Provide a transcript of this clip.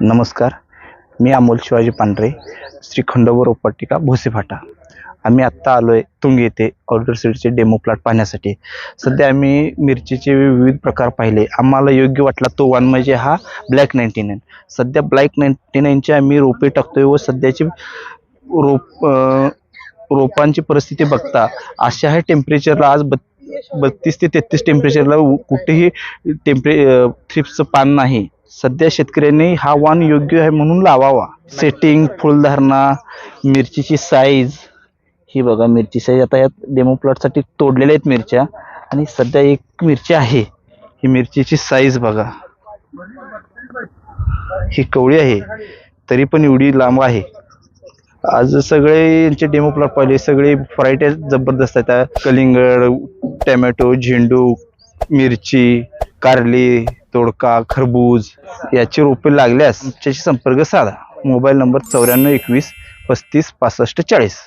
नमस्कार. मी अमोल शिवाजी पांढरे श्री खंडोबर रोपवाटिका भोसेफाटा आम्ही आत्ता आलो आहे तुंग येथे ऑर्डर सीडचे डेमो प्लॉट पाहण्यासाठी. सध्या आम्ही मिरचीचे विविध प्रकार पाहिले. आम्हाला योग्य वाटला तो वन म्हणजे हा ब्लॅक नाईन्टी नाईन सध्या ब्लॅक नाईन्टी नाईनचे आम्ही रोपे टाकतोय व सध्याची रोप रोपांची परिस्थिती बघता अशा ह्या टेम्परेचरला आज बत्तीस ते तेहतीस टेम्परेचरला कुठेही टेम्परे थ्रिप्सचं पान नाही. सध्या शेतकऱ्यांनी हा वाण योग्य आहे म्हणून लावावा. सेटिंग फुलधारणा मिरचीची साईज ही बघा मिरची साईज आता यात डेमो प्लॉटसाठी तोडलेल्या आहेत मिरच्या. आणि सध्या एक मिरची आहे. ही मिरचीची साईज बघा. ही कवळी आहे. तरी पण एवढी लांब आहे. आज सगळे यांचे डेमो प्लॉट पाहिले. सगळे व्हरायटी जबरदस्त आहेत. कलिंगड टॅमॅटो झेंडू मिरची कारली तोडका खरबूज याची रोपे लागल्यास आमच्याशी संपर्क साधा. मोबाईल नंबर चौऱ्याण्णव एकवीस पस्तीस पासष्ट चाळीस.